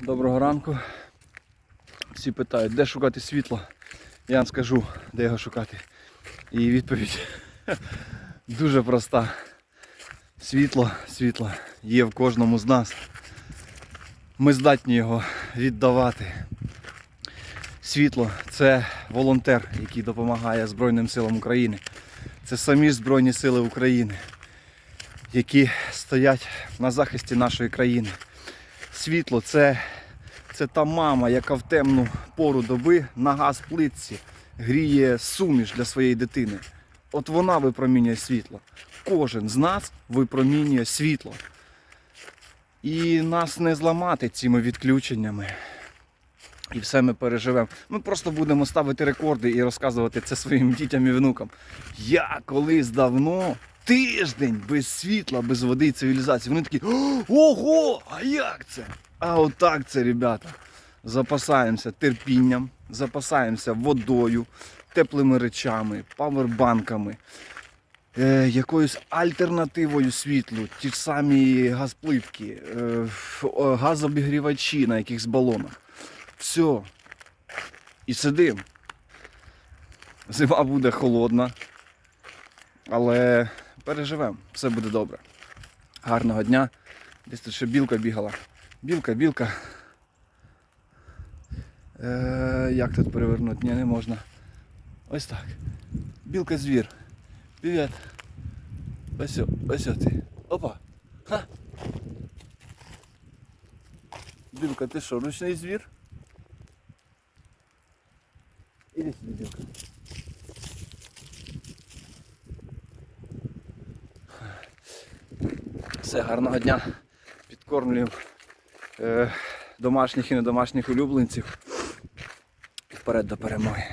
Доброго ранку. Всі питають, де шукати світло. Я вам скажу, де його шукати. І відповідь дуже проста. Світло, світло є в кожному з нас. Ми здатні його віддавати. Світло це волонтер, який допомагає Збройним силам України. Це самі Збройні Сили України, які стоять на захисті нашої країни. Світло це, це та мама, яка в темну пору доби на газ плитці гріє суміш для своєї дитини. От вона випромінює світло. Кожен з нас випромінює світло. І нас не зламати цими відключеннями. І все ми переживемо. Ми просто будемо ставити рекорди і розказувати це своїм дітям і внукам. Я колись давно тиждень без світла, без води і цивілізації. Вони такі, «О, ого, а як це? А отак це, ребята. Запасаємося терпінням, запасаємося водою, теплими речами, павербанками, е, якоюсь альтернативою світлу, ті ж самі газплитки, е, газобігрівачі на якихось балонах. Все. І сидим. Зима буде холодна, але переживемо, все буде добре. Гарного дня. Десь тут ще білка бігала. Білка, білка. Е, як тут перевернути? Ні, не можна. Ось так. Білка звір. Привіт. Ось, ось ти. Опа. Ха. Білка, ти що, ручний звір? Іди сюди. Все, гарного дня. Підкормлюємо е, домашніх і недомашніх улюбленців. Вперед до перемоги.